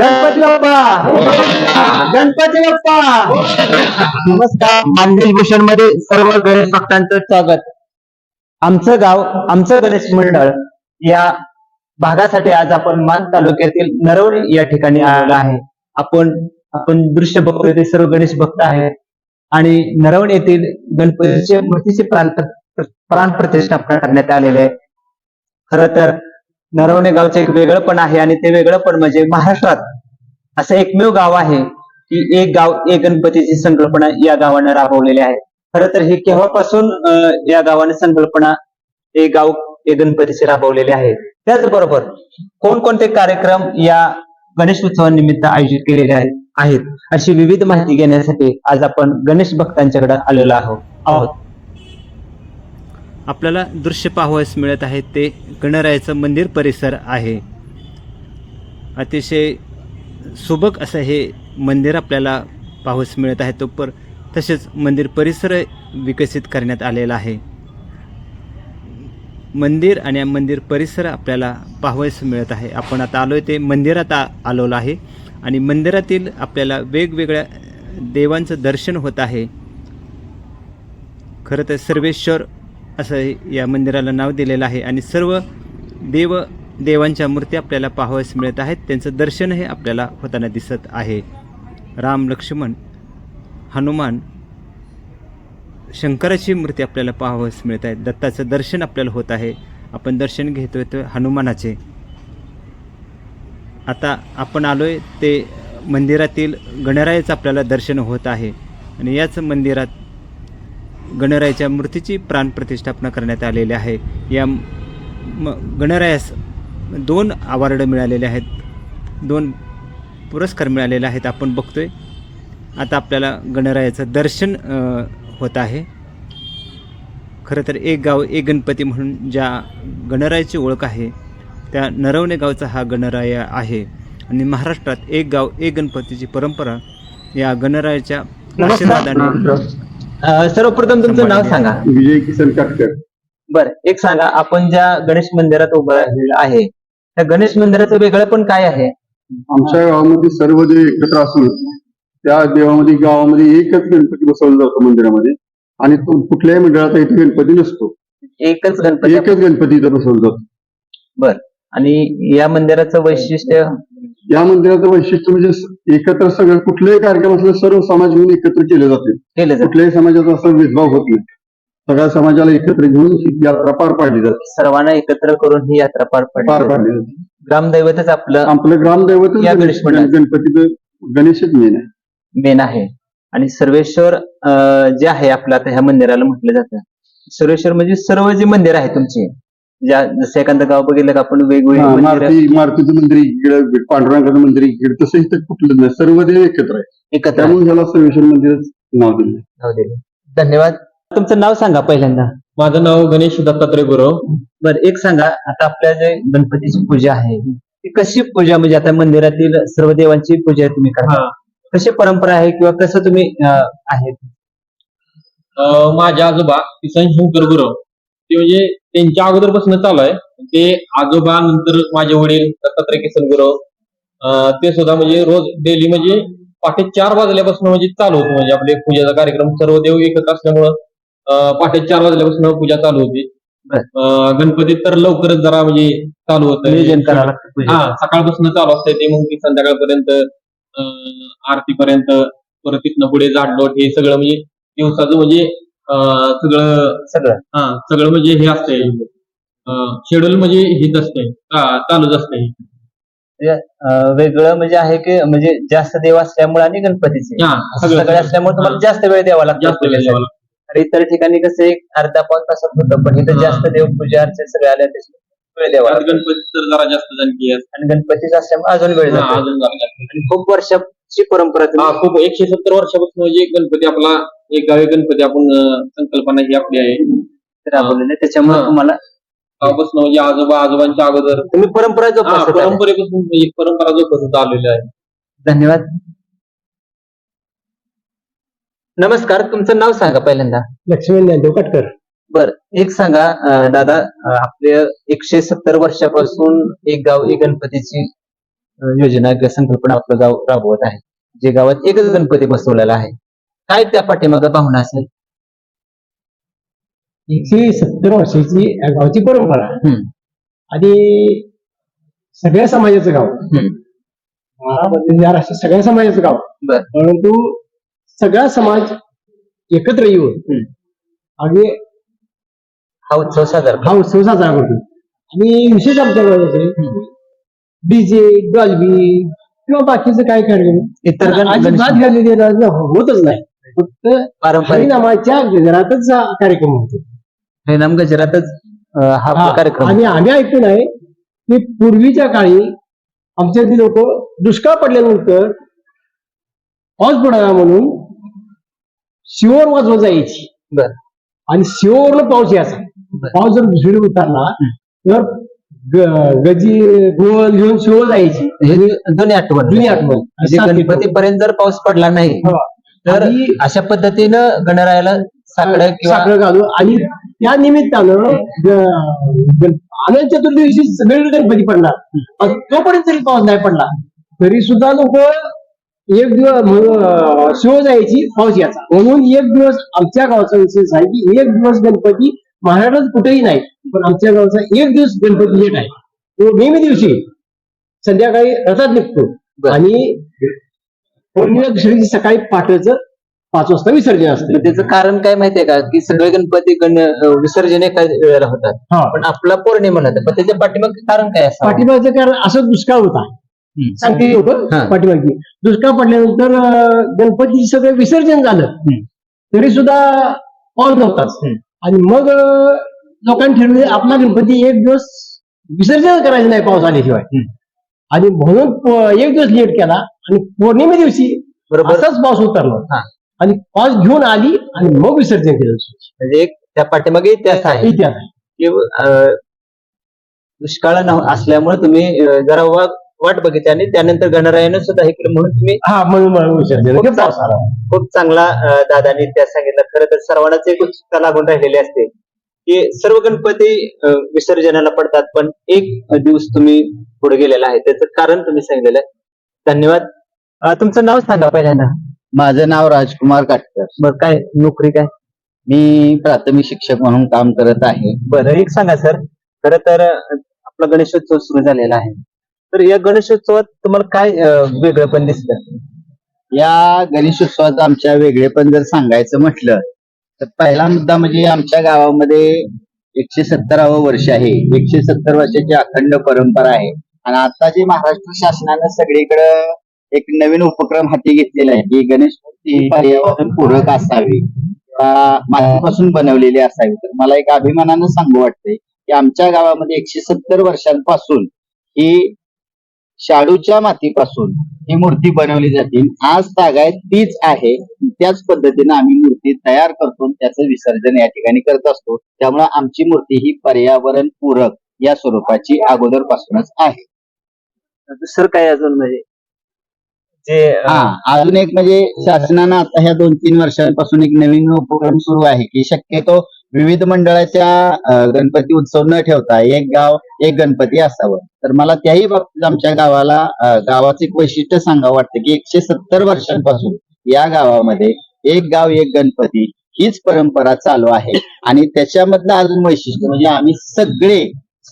गणपती बाप्पा. गणपती बाप्पा. नमस्कार. मांदेल भूषणमध्ये सर्व गणेश भक्तांचं स्वागत. आमचं गाव आमचं गणेश मंडळ या भागासाठी आज आपण मान तालुक्यातील नरवणी या ठिकाणी आलेलो आहे. आपण आपण दृश्य बघतोय ते सर्व गणेश भक्त आहेत. आणि नरवण येथील गणपतीचे मूर्तीचे प्राण प्राण प्रतिष्ठापना करण्यात आलेले आहे. खर तर नरवणे गावचं एक वेगळं पण आहे आणि ते वेगळं पण म्हणजे महाराष्ट्रात असं एकमेव गाव आहे की एक गाव एक गणपतीची संकल्पना या गावानं राबवलेली आहे. खर तर हे केव्हापासून या गावाने संकल्पना एक गाव एक गणपतीचे राबवलेले आहे? त्याचबरोबर कोणकोणते कार्यक्रम या गणेश उत्सवानिमित्त आयोजित केलेले आहेत आहेत? अशी विविध माहिती घेण्यासाठी आज आपण गणेश भक्तांच्याकडे आलेलो आहोत आहोत. आपल्याला दृश्य पाहावयास मिळत आहे. ते गणरायाचं मंदिर परिसर आहे. अतिशय सुबक असं हे मंदिर आपल्याला पाहावयास मिळत आहे. तो पर तसेच मंदिर परिसर विकसित करण्यात आलेला आहे. मंदिर आणि मंदिर परिसर आपल्याला पाहावयास मिळत आहे. आपण आता आलो आहे ते मंदिरात आ- आलेलो आहे आणि मंदिरातील आपल्याला वेगवेगळ्या देवांचं दर्शन होत आहे. खरं तर सर्वेश्वर असं या मंदिराला नाव दिलेलं आहे. आणि सर्व देव देवांच्या मूर्ती आपल्याला पाहावयास मिळत आहेत. त्यांचं दर्शनही आपल्याला होताना दिसत आहे. राम लक्ष्मण हनुमान शंकराची मूर्ती आपल्याला पाहावयास मिळत आहे. दत्ताचं दर्शन आपल्याला होत आहे. आपण दर्शन घेतोय ते हनुमानाचे. आता आपण आलो आहे ते मंदिरातील गणरायाचं आपल्याला दर्शन होत आहे. आणि याच मंदिरात गणरायाच्या मूर्तीची प्राणप्रतिष्ठापना करण्यात आलेली आहे. या म गणरायास दोन अवॉर्ड मिळालेले आहेत. दोन पुरस्कार मिळालेले आहेत. आपण बघतोय. आता आपल्याला गणरायाचं दर्शन होत आहे. खरं तर एक गाव एक गणपती म्हणून ज्या गणरायाची ओळख आहे त्या नरवणे गावचा हा गणराय आहे. आणि महाराष्ट्रात एक गाव एक गणपतीची परंपरा या गणरायाच्या आशीर्वादाने अं, सर्वप्रथम तुमचं नाव सांगा. विजय किसन काटकर बर एक सांगा. आपण ज्या गणेश मंदिरात उभं राहिलेलं आहे त्या गणेश मंदिराचं वेगळं पण काय आहे? आमच्या गावामध्ये सर्व देव एकत्र असून त्या देवामध्ये गावामध्ये एकच गणपती बसवला जातो मंदिरामध्ये. आणि तो कुठल्याही मंडळाचा इथे गणपती नसतो. एकच गणपती. एकच गणपती इथं बसवला जातो. बर. आणि या मंदिराचं वैशिष्ट्य? या मंदिराचं वैशिष्ट्य म्हणजे एकत्र सगळं कुठलेही कार्यक्रम असले सर्व समाज घेऊन एकत्र केले जाते केलं जातं कुठल्याही समाजाचा असा भेदभाव होत नाही. सगळ्या समाजाला एकत्र घेऊन ही यात्रा पार पाडली जाते. सर्वांना एकत्र करून ही यात्रा पार पार पडली पाडली जाते. ग्रामदैवतच आपलं आपलं ग्रामदैवत या गणेश मंडळाचं. गणपतीचं गणेशच मेन आहे. मेन आहे. आणि सर्वेश्वर अं, जे आहे आपलं आता ह्या मंदिराला म्हटलं जातं. सर्वेश्वर म्हणजे सर्व जे मंदिर आहे तुमची ज्या जसं एखादं गाव बघितलं का आपण वेगवेगळी हा, मंदिरं मारुती मारुतीचं मंदिर इकडे पांडुरंगाचं मंदिर इकडे तसं इथं कुठलं नाही. सर्व देव एकत्र आहे एकत्र त्यामुळे ह्याला सर्वेश्वर मंदिरच नाव दिलं नाव दिलं. धन्यवाद. तुमचं नाव सांगा पहिल्यांदा. माझं नाव गणेश दत्तात्रय गुरव. बर एक सांगा. आता आपल्या जे गणपतीची पूजा आहे ती कशी पूजा म्हणजे आता मंदिरातील सर्व देवांची पूजा तुम्ही करता? कशी परंपरा आहे किंवा कसं तुम्ही अं, आहे अं, माझे आजोबा किसन शंकर गुरव. ते म्हणजे त्यांच्या अगोदरपासून चालू आहे. ते आजोबा नंतर माझे वडील दत्तात्रय किसन गुरव ते सुद्धा म्हणजे रोज डेली म्हणजे पहाटे चार वाजल्यापासून म्हणजे चालू होतं. म्हणजे आपले पूजेचा कार्यक्रम सर्व देव एकत्र असल्यामुळं पहाटे चार वाजल्यापासून पूजा चालू होती. गणपती तर लवकरच जरा म्हणजे चालू होतं. हा. सकाळपासून चालू असतंय ते. मग संध्याकाळपर्यंत अं, आरतीपर्यंत परत तिथनं पुढे झाडलोट हे सगळं म्हणजे दिवसाचं म्हणजे सगळं सगळं. हा सगळं म्हणजे हे असतंय. शेड्यूल म्हणजे हेच असतंय. चा- चालूच असतंय. अं, वेगळं म्हणजे आहे की म्हणजे जास्त देव असल्यामुळे आणि गणपतीचे. हा सगळं सगळे असल्यामुळे तुम्हाला जास्त वेळ द्यावा लागतो जास्त वेळ पूजेसाठी. द्यावा लागतो. आणि इतर ठिकाणी कसं एक अर्धा पाऊन तासात होतं पण इथं हा. जास्त देव पूजा अर्चे सगळे आले त्याच्यामुळे वेळ द्यावा परत लागतो गणपती तर जरा जास्त आहेत. आणि गणपतीचं असल्यामुळे अजून वेळ हा, जातो अजून जरा जास्त. आणि खूप वर्षाची परंपरा हा खूप एकशे सत्तर वर्षापासून म्हणजे गणपती आपला एक गावी गणपती आपण अं, संकल्पना ही आपली आहे राबवलेली आहे. त्याच्यामुळे हा. तुम्हाला गावापासून म्हणजे आजोबा आजोबांच्या अगोदर तुम्ही परंपरा हा, जोपासत आले. परंपरेपासून म्हणजे परंपरा जोपासत आलेली आहे धन्यवाद नमस्कार तुमचं नाव सांगा पहिल्यांदा लक्ष्मण ज्ञानदेव काटकर बर एक सांगा दादा आपले एकशे सत्तर वर्षापासून एक गाव एक गणपतीची योजना किंवा संकल्पना आपलं गाव राबवत आहे. जे गावात एकच गणपती बसवलेला आहे. काय त्या पाठीमागं भावना असेल? एकशे सत्तर वर्षाची गावची परंपरा. आणि सगळ्या समाजाचं गाव. महाराष्ट्र सगळ्या समाजाचं गाव. बर. परंतु सगळा समाज एकत्र येऊन. आणि हा उत्सव साजरा हा उत्सव साजरा करतो आणि विशेष आमच्या गावाचे डीजे डॉल्बी किंवा बाकीचं काय कार्यक्रम इतर अजिबात देणार होतच नाही. फक्त पारंपरिक. हरिनामाच्या गजरातच हा कार्यक्रम होतो. हरिनाम गजरातच हा हा, कार्यक्रम. आणि आम्ही ऐकून आहे की पूर्वीच्या काळी आमच्यातली लोक दुष्काळ पडल्यानंतर पाऊस पडावा म्हणून शिवोर वाजवत जायची बर. आणि शिवोरनं पाऊस यायचा. पाऊस जर दुसरीकडे उतरला तर गजी गोल घेऊन शिवोर जायची. हे दोन्ही आठवण. जुनी आठवण. म्हणजे गणपतीपर्यंत जर पाऊस पडला नाही हो. तर अशा पद्धतीनं गणरायाला साकडं किंवा साखर घालून आणि त्या निमित्तानं ग- अनंत चतुर्थी दिवशी सगळीकडे गणपती पण तोपर्यंत जरी पाऊस नाही पडला. तरी सुद्धा लोक एक दिवस शिव जायची पाऊस याचा म्हणून एक दिवस आमच्या गावचा विशेष आहे की एक दिवस गणपती महाराष्ट्रात कुठेही नाही पण आमच्या गावचा एक दिवस गणपती लेट आहे. तो नेहमी दिवशी संध्याकाळी रथात निघतो. आणि पौर्णिमा दुसऱ्या दिवशी सकाळी पहाटेचं पाच वाजता विसर्जन असतं. त्याचं कारण काय माहितीये का? की सगळे गणपती गण विसर्जन एका वेळेला होतात. हा. पण आपला पौर्णिमा होता पण त्याच्या पाठीमाग कारण काय असं पाठीमागचं कारण असं दुष्काळ होता. सांगते लोक हा. पाठीमागची. दुष्काळ पडल्यानंतर गणपतीचे सगळं विसर्जन झालं. तरी सुद्धा पाऊस नव्हताच. आणि मग लोकांनी ठरवले आपला गणपती एक दिवस विसर्जन करायचं नाही पाऊस आल्याशिवाय. आणि म्हणून एक दिवस लेट केला आणि पौर्णिमे दिवशी बरोबर असाच पाऊस उतरला. आणि पाऊस घेऊन आली आणि मग विसर्जन केलं म्हणजे एक त्या पाठीमागे इतिहास आहे इतिहास आहे. की अं, दुष्काळ न- असल्यामुळे तुम्ही जरा वाट बघितली आणि त्यानंतर गणरायानं सुद्धा हे केलं म्हणून तुम्ही हा म्हणून खूप केलं. पाऊस आला. खूप चांगला अं, दादानी इतिहास सांगितला. खरं तर सर्वांनाच एक उत्सुकता लागून राहिलेली असते की सर्व गणपती अं, विसर्जनाला पडतात पण एक दिवस तुम्ही पुढे गेलेला आहे. त्याचं कारण तुम्ही सांगितलेलं. आहे धन्यवाद. अं, तुमचं नाव सांगा पहिल्यांदा. माझं नाव राजकुमार काटकर. मग काय नोकरी काय? मी प्राथमिक शिक्षक म्हणून काम करत आहे. बरं एक सांगा सर. खरं तर अं, आपला गणेशोत्सव सुरू झालेला आहे. तर या गणेशोत्सवात तुम्हाला काय अं, वेगळं पण या गणेशोत्सवात आमच्या वेगळेपण जर सांगायचं म्हटलं तर पहिला मुद्दा म्हणजे आमच्या गावामध्ये एकशे सत्तरावं वर्ष आहे. एकशे सत्तर वर्षाची अखंड परंपरा आहे. आणि आता जे महाराष्ट्र शासनानं सगळीकडं एक नवीन उपक्रम हाती घेतलेला आहे की गणेश मूर्ती पर्यावरण पूरक असावी मातीपासून बनवलेली असावी. तर मला एक अभिमानानं सांगू वाटतंय की आमच्या गावामध्ये एकशे सत्तर वर्षांपासून ही शाडूच्या मातीपासून ही मूर्ती बनवली जाते आज तागायत तीच आहे. त्याच पद्धतीने आम्ही मूर्ती तयार करतो त्याचं विसर्जन या ठिकाणी करत असतो. त्यामुळे आमची मूर्ती ही पर्यावरण पूरक या स्वरूपाची अगोदरपासूनच आहे. दुसरं काय अजून म्हणजे? जे हा अजून एक म्हणजे शासनानं आता ह्या दोन तीन वर्षांपासून एक नवीन उपक्रम सुरू आहे की शक्यतो विविध मंडळाच्या गणपती उत्सव न ठेवता एक गाव एक गणपती असावं. तर मला त्याही बाबतीत आमच्या गावाला गावाचं एक वैशिष्ट्य सांगावं वाटतं की एकशे सत्तर वर्षांपासून या गावामध्ये एक गाव एक गणपती हीच परंपरा चालू आहे. आणि त्याच्यामधलं अजून वैशिष्ट्य म्हणजे आम्ही सगळे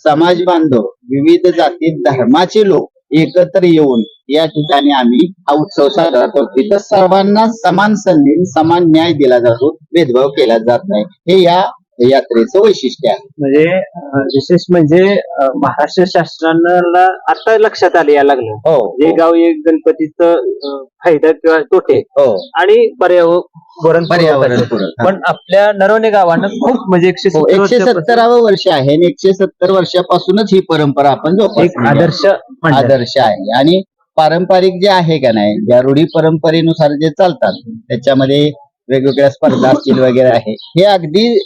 समाज बांधव विविध जाती धर्माचे लोक एकत्र येऊन या ठिकाणी आम्ही हा उत्सव साजरा करतो. इथं सर्वांना समान संधी समान न्याय दिला जातो. भेदभाव केला जात नाही. हे या यात्रेचं वैशिष्ट्य आहे. म्हणजे अं, विशेष म्हणजे अं, महाराष्ट्र शासनाला आता लक्षात आले या लागलं. हो. जे गाव एक गणपतीचं अं, फायदा किंवा तोटे. हो. आणि पर्यावरण पर्यावरण पूरक हा. पण आपल्या नरवणे गावानं खूप म्हणजे एकशे हो, सत्तर एकशे वर्षापासून सत्तरावं वर्ष आहे आणि एकशे सत्तर वर्षापासूनच ही परंपरा आपण एक. आदर्श मंडळ. आदर्श आहे. आणि पारंपरिक जे आहे का नाही या रूढी परंपरेनुसार जे चालतात त्याच्यामध्ये वेगवेगळ्या स्पर्धा असतील वगैरे आहे. हे अगदी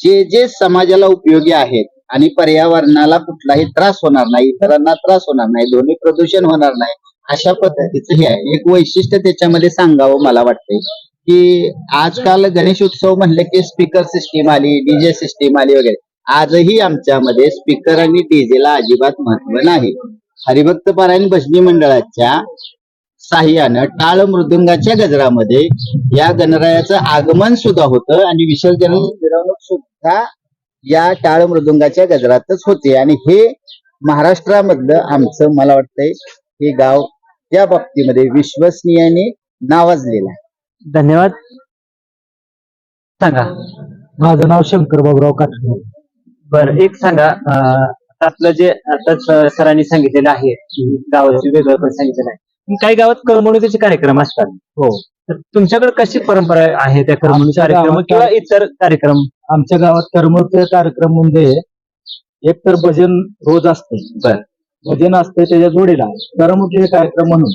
जे जे समाजाला उपयोगी आहेत आणि पर्यावरणाला कुठलाही त्रास होणार नाही इतरांना त्रास होणार नाही ध्वनी प्रदूषण होणार नाही अशा पद्धतीचं हे आहे. एक वैशिष्ट्य त्याच्यामध्ये सांगावं मला वाटतंय की आजकाल गणेश उत्सव म्हणले की स्पीकर सिस्टीम आली डीजे सिस्टीम आली वगैरे. आजही आमच्यामध्ये स्पीकर आणि डीजेला अजिबात महत्त्व नाही. हरिभक्त पारायण भजनी मंडळाच्या साह्यानं टाळ मृदुंगाच्या गजरामध्ये या गणरायाचं आगमन सुद्धा होतं आणि विसर्जन मिरवणूक सुद्धा या टाळ मृदुंगाच्या गजरातच होते. आणि हे महाराष्ट्रामधलं आमचं मला वाटतंय हे गाव त्या बाबतीमध्ये विश्वसनीयाने नावाजलेलं आहे. धन्यवाद. सांगा. माझं नाव शंकर बाबुराव काटकर बर एक सांगा आता आपलं जे आताच अं, सरांनी सांगितलेलं आहे गावाचे वेगळं पण सांगितलेलं आहे. काही गावात करमणुकीचे कार्यक्रम असतात. हो. तर तुमच्याकडे कशी परंपरा आहे त्या करमणुकी आमच्या कार्यक्रम गावात किंवा इतर कार्यक्रम? आमच्या गावात करमणूक कार्यक्रम म्हणजे एक तर भजन रोज असते. बर. भजन असते त्याच्या जोडीला. करमणुकीचे कार्यक्रम म्हणून.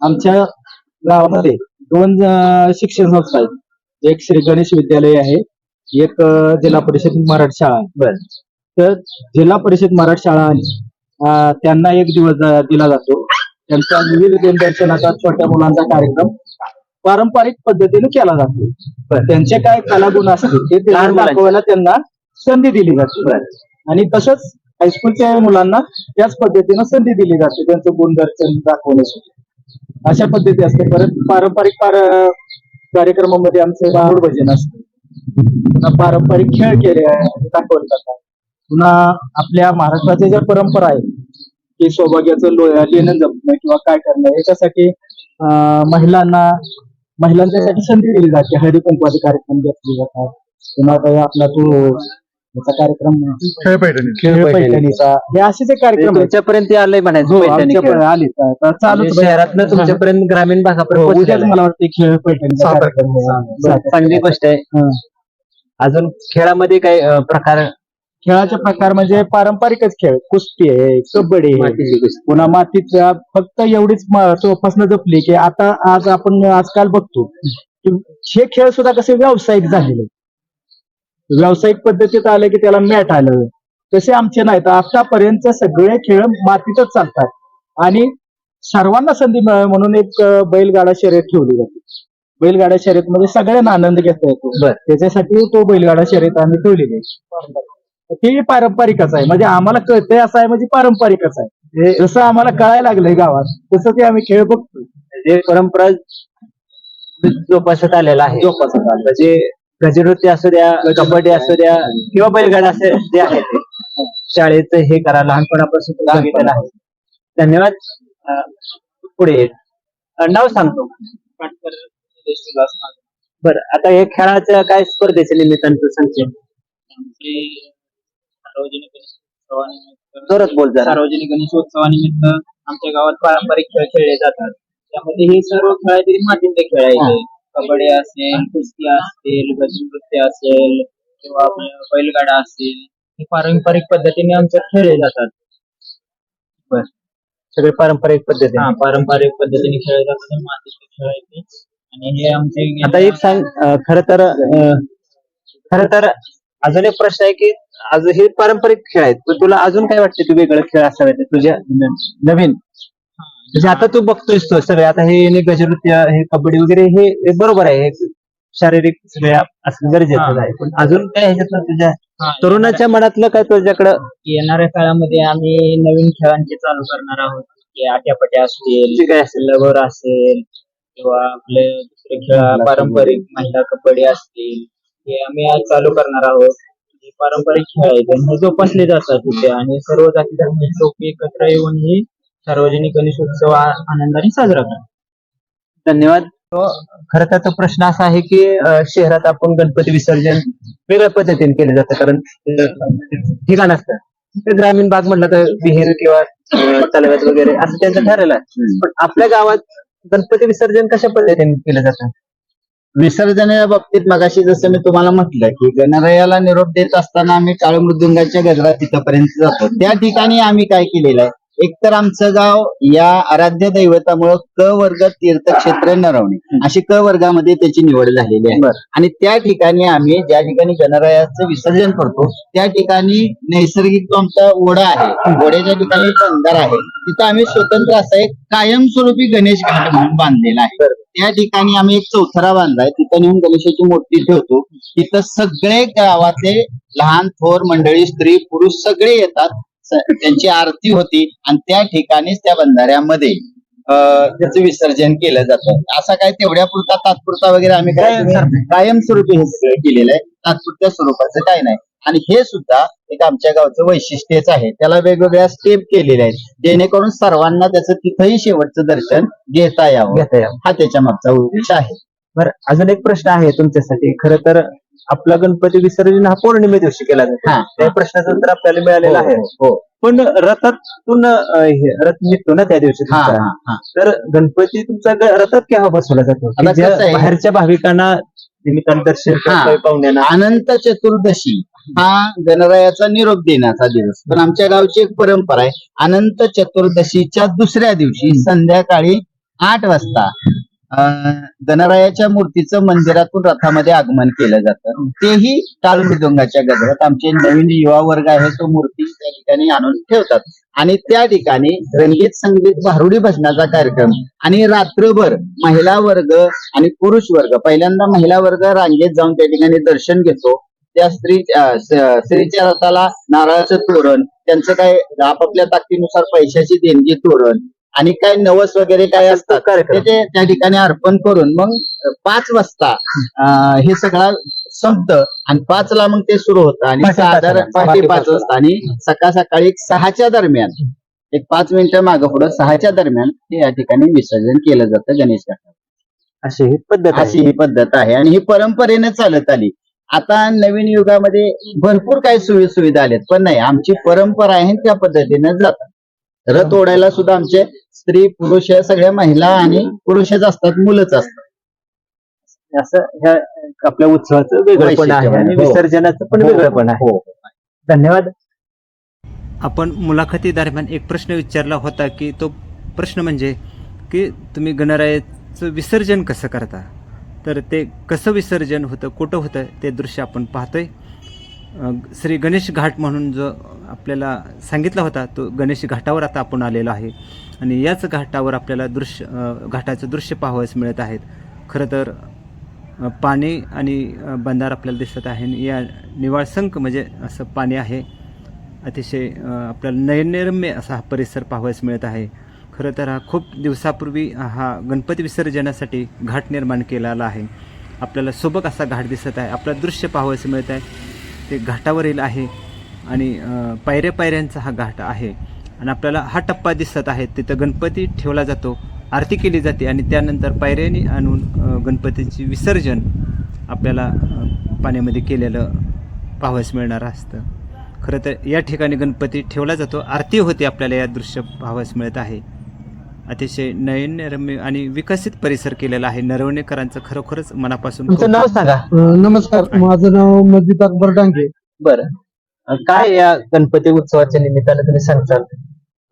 आमच्या गावामध्ये दोन अं, शिक्षण संस्था आहेत. एक श्री गणेश विद्यालय आहे एक अं, जिल्हा परिषद मराठी शाळा आहे. बर. तर जिल्हा परिषद मराठी शाळा आहे अं, त्यांना एक दिवस अं, दिला जातो. त्यांचा विविध दिनदर्शनाचा छोट्या मुलांचा कार्यक्रम पारंपरिक पद्धतीने केला जातो. त्यांचे काय कलागुण असतील ते लहान. दाखवायला त्यांना संधी दिली जाते. आणि तसंच हायस्कूलच्या मुलांना त्याच पद्धतीनं संधी दिली जाते. त्यांचं गुणदर्शन दाखवण्यासाठी. अशा पद्धती असते. परत पारंपरिक पार कार्यक्रमामध्ये आमचे राहुल भजन असते. पुन्हा पारंपरिक खेळ केले दाखवले जातात. पुन्हा आपल्या महाराष्ट्राच्या ज्या परंपरा आहेत की सौभाग्याचं लो- लेणं जपणं किंवा काय करणं याच्यासाठी अं, महिलांना महिलांच्यासाठी संधी दिली जाते. हळदी कुंकवाचे कार्यक्रम घेतले जातात पुन्हा काही आपला तो याचा कार्यक्रम खेळ पैठणी खेळ पैठणीचा. हे असेच एक कार्यक्रम आहेत. तुमच्यापर्यंत आलंय म्हणायचं हो खेळ. आले. तर चालूच म्हणजे शहरातनं तुमच्यापर्यंत ग्रामीण भागापर्यंत हो, उद्याच पोहोचलेलं आहे. मला वाटते खेळ पैठणीचा सात कार्यक्रम आहे. सात चांगली गोष्ट आहे. हं. अजून खेळामध्ये काही अं, प्रकार खेळाचे प्रकार म्हणजे पारंपरिकच खेळ. कुस्ती आहे कबड्डी आहे. पुन्हा मातीच्या फक्त एवढीच चोपासनं जपली की आता आज आपण आजकाल बघतो की हे खेळ सुद्धा कसे व्यावसायिक झालेले. व्यावसायिक पद्धतीत आले की त्याला मॅट आलं. तसे आमचे नाहीत. आतापर्यंत सगळे खेळ मातीतच चालतात. आणि सर्वांना संधी मिळावी म्हणून एक बैलगाडा शर्यत ठेवली जाते. बैलगाडा शर्यत मध्ये सगळ्यांना आनंद घेता येतो. बर. त्याच्यासाठी तो बैलगाडा शर्यत आम्ही ठेवलेली आहे. ती पारंपरिकच आहे. म्हणजे आम्हाला कळतंय असं आहे म्हणजे पारंपरिकच आहे. हे जसं आम्हाला कळायला लागलंय गावात तसं ते आम्ही खेळ बघतो जे परंपरा जोपासत आलेला आहे. जोपासत आलेलं म्हणजे गजनृत्य असू द्या कबड्डी असू द्या किंवा बैलगाडा असं जे आहे ते शाळेचं हे करा लहानपणापासून सांगितलेलं आहे. धन्यवाद. पुढे नाव सांगतो. बर आता हे खेळाच्या काय स्पर्धेच्या निमित्तानं तू सांगशील? सार्वजनिक गणेशोत्सवानिमित्त जोरात बोल जरा. सार्वजनिक गणेशोत्सवानिमित्त आमच्या गावात पारंपरिक खेळ खेळले जातात. त्यामध्ये हे सर्व खेळ आहेत ते मातीतले खेळ आहेत. कबड्डी असेल कुस्ती असेल गजनृत्य असेल किंवा आपलं बैलगाडा असेल हे पारंपरिक पद्धतीने आमच्यात खेळले जातात. सगळे पारंपरिक पद्धतीने. हा पारंपरिक पद्धतीने खेळले जातात. हे मातीतले खेळ आहेत ते. आणि हे आमचे आता एक सांग खर तर खर तर अजून एक प्रश्न आहे की आज हे पारंपरिक खेळ आहेत. पण तुला अजून काय वाटते तू वेगळं खेळ असावे तुझ्या न- नवीन? म्हणजे आता तू बघतोयस तो सगळे. आता हे हे गजनृत्य हे कबड्डी वगैरे हे हे बरोबर आहे. हे शारीरिक सगळे असणं गरजेचं. आहे. पण अजून काय ह्याच्यात तुझ्या तरुणाच्या मनातलं काय तुझ्याकडं? येणाऱ्या काळामध्ये आम्ही नवीन खेळांचे चालू करणार आहोत. की आट्यापाट्या असतील जे काय असेल. लवर असेल किंवा आपले दुसरे खेळ पारंपरिक महिला कबड्डी असतील हे आम्ही आज चालू करणार आहोत. हे पारंपरिक खेळ आहेत आणि हे जोपासले जातात तिथे आणि सर्व जाती धर्माचे लोक एकत्र येऊन ही सार्वजनिक गणेशोत्सव आ- आनंदाने साजरा करतात. धन्यवाद. खर तर तो प्रश्न असा आहे की अं, शहरात आपण गणपती विसर्जन वेगळ्या पद्धतीने केलं जातं. कारण अं, ठिकाण असतं. ते ग्रामीण भाग म्हटलं तर विहीर किंवा अं, तलावात वगैरे असं त्यांचं ठरलेलं आहे. पण आपल्या गावात गणपती विसर्जन कशा पद्धतीने केलं जातं? विसर्जनाच्या बाबतीत मगाशी जसं मी तुम्हाला म्हटलं की गणरायाला निरोप देत असताना आम्ही टाळ मृदुंगाच्या गजरा तिथपर्यंत जातो. त्या ठिकाणी आम्ही काय केलेलं आहे? एकतर आमचं गाव या आराध्य दैवतामुळं क वर्ग तीर्थक्षेत्र नरवणे. अशी क वर्गामध्ये त्याची निवड झालेली आहे. आणि त्या ठिकाणी आम्ही ज्या ठिकाणी गणरायाचं विसर्जन करतो त्या ठिकाणी नैसर्गिक जो आमचा ओढा आहे ओढ्याच्या ठिकाणी बंधार आहे तिथं आम्ही स्वतंत्र असा एक कायमस्वरूपी गणेश घाट म्हणून बांधलेला आहे. त्या ठिकाणी आम्ही एक चौथरा बांधलाय तिथं नेऊन गणेशाची मूर्ती ठेवतो. तिथं सगळे गावातले लहान थोर मंडळी स्त्री पुरुष सगळे येतात. त्यांची आरती होती आणि त्या ठिकाणीच त्या बंधाऱ्यामध्ये त्याचं विसर्जन केलं जातं. असा काय तेवढ्या पुरता तात्पुरता वगैरे आम्ही काय कायमस्वरूपी हे सगळं केलेलं आहे. तात्पुरत्या स्वरूपाचं काय नाही. आणि हे सुद्धा एक आमच्या गावचं वैशिष्ट्यच आहे. त्याला वेगवेगळ्या स्टेप केलेल्या आहेत. जेणेकरून सर्वांना त्याचं तिथंही शेवटचं दर्शन घेता यावं. घेता यावं. हा त्याच्या मागचा उद्देश आहे. बरं अजून एक प्रश्न आहे तुमच्यासाठी. खरं तर आपला गणपती विसर्जन हा पौर्णिमे दिवशी केला जातो हा. त्या प्रश्नाचं उत्तर आपल्याला मिळालेलं आहे हो पण रथातून हे, रथ निघतो ना त्या दिवशी हा. हा हा तर गणपती तुमचा रथात केव्हा बसवला जातो? बाहेरच्या भाविकांना निमित्तानं दर्शन हा. करतोय पाहुण्यांना अनंत चतुर्दशी हा गणरायाचा निरोप देण्याचा दिवस पण आमच्या गावची एक परंपरा आहे अनंत चतुर्दशीच्या दुसऱ्या दिवशी संध्याकाळी आठ वाजता गणरायाच्या मूर्तीचं मंदिरातून रथामध्ये आगमन केलं जातं. तेही टाळ मृदुंगाच्या गजरात. आमचे नवीन युवा वर्ग आहे तो मूर्ती त्या ठिकाणी आणून ठेवतात. आणि त्या ठिकाणी रंगीत संगीत भारुडी भजनाचा कार्यक्रम आणि रात्रभर महिला वर्ग आणि पुरुष वर्ग पहिल्यांदा महिला वर्ग रांगेत जाऊन त्या ठिकाणी दर्शन घेतो. त्या स्त्री स्त्रीच्या रथाला नारळाचं तोरण त्यांचं काय आपापल्या ताकदीनुसार पैशाची देणगी तोरण आणि काय नवस वगैरे काय असतात कार्यक्रम. ते ते त्या ठिकाणी अर्पण करून मग पाच वाजता अं, हे सगळं संपतं आणि पाचला मग ते सुरू होतं आणि पहाटे साधारण. पहाटे पहाटे पाच पाचला. वाजता आणि सकाळ सकाळी एक सहाच्या दरम्यान एक पाच मिनिटं मागं पुढं सहाच्या दरम्यान ते या ठिकाणी विसर्जन केलं जातं गणेश घाटात अशी ही पद्धत अशी ही पद्धत आहे आणि ही परंपरेने चालत आली आता नवीन युगामध्ये भरपूर काही सोयी सुविधा आल्यात पण नाही आमची परंपरा आहे त्या पद्धतीने जातात रथ ओढायला सुद्धा आमचे स्त्री पुरुष या सगळ्या महिला आणि पुरुषच असतात मुलंच असतात. असं ह्या आपल्या उत्सवाचं वेगळं पण आहे आणि हो. विसर्जनाचं पण पण आहे. हो. धन्यवाद. आपण मुलाखतीदरम्यान एक प्रश्न विचारला होता की तो प्रश्न म्हणजे की तुम्ही गणरायाचं विसर्जन कसं करता? तर ते कसं विसर्जन होतं कुठं होतं ते दृश्य आपण पाहतोय. श्री गणेश घाट म्हणून जो आपल्याला सांगितला होता तो गणेश घाटावर आता आपण आलेलो आहे. आणि याच घाटावर आपल्याला दृश्य घाटाचं दृश्य पाहावयास मिळत आहेत. खरं तर पाणी आणि बंधार आपल्याला दिसत आहे. आणि या निवाळसंक म्हणजे असं पाणी आहे. अतिशय आपल्याला नयनरम्य असा हा परिसर पाहावयास मिळत आहे. खरं तर हा खूप दिवसापूर्वी हा गणपती विसर्जनासाठी घाट निर्माण केलेला आहे. आपल्याला सोबत असा घाट दिसत आहे. आपलं दृश्य पाहावयास मिळत आहे. ते घाटावरील आहे आणि पायऱ्या पायऱ्यांचा हा घाट आहे. आणि आपल्याला हा टप्पा दिसत आहे. तिथं गणपती ठेवला जातो आरती केली जाते आणि त्यानंतर पायऱ्याने आणून अ, गणपतीची विसर्जन आपल्याला पाण्यामध्ये केलेलं पाहावयास मिळणार असतं. खरं तर या ठिकाणी गणपती ठेवला जातो. आरती होते आपल्याला या दृश्य पाहावयास मिळत आहे. अतिशय नयनरम्य आणि विकसित परिसर केलेला आहे. नरवणेकरांचं खरोखरच मनापासून तुमचं नाव सांगा. नमस्कार. माझं नाव मस्जिद अकबर डांगे बरं काय या गणपती उत्सवाच्या निमित्तानं तुम्ही सांगताल?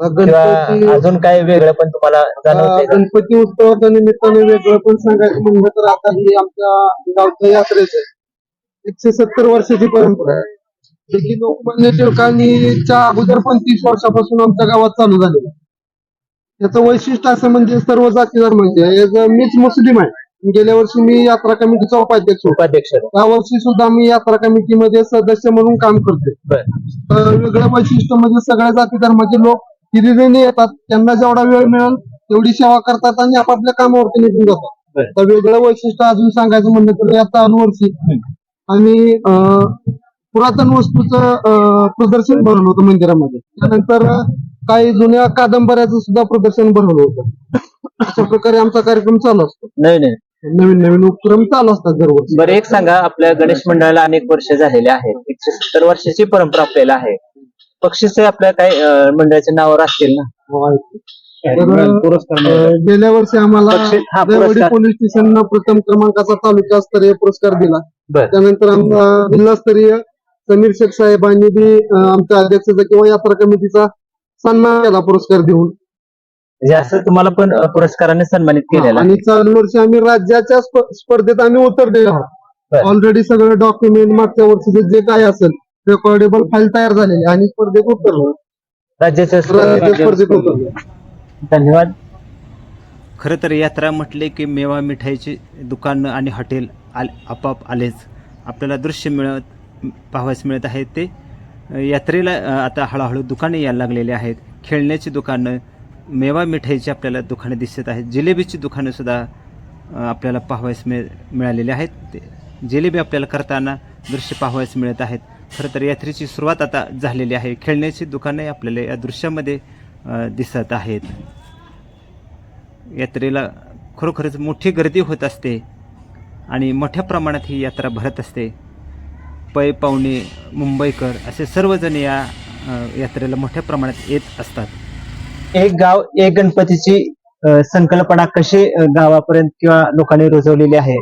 किंवा गणपती अजून काय वेगळं पण तुम्हाला जाणवतंय का? गणपती उत्सवाच्या निमित्ताने वेगळं पण सांगायचं म्हणलं तर आता ही आमच्या गावच्या यात्रेचं एकशे सत्तर वर्षाची परंपरा आहे. जी की लोकमान्य टिळकांनीच्या अगोदर पंचवीस वर्षापासून आमच्या गावात चालू झालेली आहे. याचं वैशिष्ट्य असं म्हणजे सर्व जाती धर्मांचे मीच मुस्लिम आहे गेल्या वर्षी मी यात्रा कमिटीचा उपाध्यक्ष उपाध्यक्ष या वर्षी सुद्धा मी यात्रा कमिटीमध्ये सदस्य म्हणून काम करते तर वेगळं वैशिष्ट्य म्हणजे सगळ्या जाती धर्माचे लोक हिरिरीने येतात. त्यांना जेवढा वेळ मिळेल तेवढी सेवा करतात आणि आपापल्या कामावरती निघून जातात. तर वेगळं वैशिष्ट्य अजून सांगायचं म्हणलं तर या चालू वर्षी. आणि पुरातन वस्तूचं प्रदर्शन भरवलं होतं मंदिरामध्ये. त्यानंतर काही जुन्या कादंबऱ्याचं सुद्धा प्रदर्शन भरवलं होतं. अशा प्रकारे आमचा कार्यक्रम चालू असतो. नाही नाही. नवीन नवीन उपक्रम चालू असतात दरवर्षी. बरं एक सांगा आपल्या गणेश मंडळाला अनेक वर्ष झालेले आहेत. एकशे सत्तर वर्षाची परंपरा आपल्याला आहे. बक्षिसे आपल्या काही अं, मंडळाच्या नावावर असतील ना? अं, गेल्या वर्षी आम्हाला हा, पुरस्कार. पोलीस स्टेशन प्रथम क्रमांकाचा तालुकास्तरीय पुरस्कार दिला. बर. त्यानंतर आमचा जिल्हास्तरीय समीर शेख साहेबांनी बी अं, आमच्या अध्यक्षाचा किंवा यात्रा कमिटीचा सन्मान केला पुरस्कार देऊन. म्हणजे असं तुम्हाला पण अं, पुरस्काराने सन्मानित केलेला आणि चालू वर्षी आम्ही राज्याच्या स्प- स्पर्धेत आम्ही उतरलेलो बर. आहोत ऑलरेडी सगळं डॉक्युमेंट मागच्या वर्षीचे जे काय असेल रेकॉर्डेबल फाईल तयार झालेली आणि स्पर्धेत उतरलो. राज्याच्या राज्याच्या स्पर्धेत स्पर्धेत. उतरलो. धन्यवाद. खरं तर यात्रा म्हटले की मेवा मिठाईची दुकानं आणि हॉटेल आल आपाप आलेच. आपल्याला दृश्य मिळत पाहावयास मिळत आहे ते. यात्रेला आता हळूहळू दुकाने यायला लागलेली आहेत. खेळण्याची दुकानं मेवा मिठाईची आपल्याला दुकानं दिसत आहेत. जिलेबीची दुकानंसुद्धा आपल्याला पाहावयास मिळ मिळालेली आहेत. ते जिलेबी आपल्याला करताना दृश्य पाहावयास मिळत आहेत. खरं तर यात्रेची सुरुवात आता झालेली आहे. खेळण्याची दुकाने आपल्याला या दृश्यामध्ये दिसत आहेत. यात्रेला खरोखरच मोठी गर्दी होत असते आणि मोठ्या प्रमाणात ही यात्रा भरत असते. पै पाहुणे मुंबईकर असे सर्वजण या यात्रेला मोठ्या प्रमाणात येत असतात. एक गाव एक गणपतीची संकल्पना कशी गावापर्यंत किंवा लोकांनी रुजवलेली आहे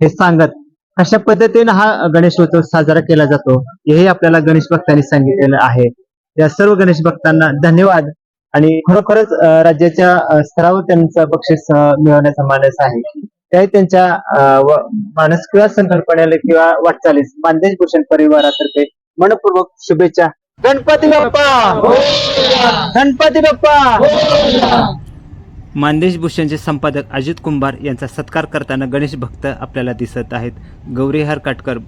हे सांगत अशा पद्धतीने हा गणेशोत्सव साजरा केला जातो हेही आपल्याला गणेश भक्तांनी सांगितलेलं आहे. या सर्व गणेश भक्तांना धन्यवाद आणि खरोखरच राज्याच्या स्तरावर त्यांचं बक्षीस मिळवण्याचा मानस आहे. त्याही त्यांच्या मानस किंवा संकल्पनेला किंवा वाटचालीस मानदेश भूषण परिवारातर्फे मनपूर्वक शुभेच्छा. गणपती बाप्पा! गणपती बाप्पा! मानदेश भूषणचे संपादक अजित कुंभार यांचा सत्कार करताना गणेश भक्त आपल्याला दिसत आहेत. गौरी काटकर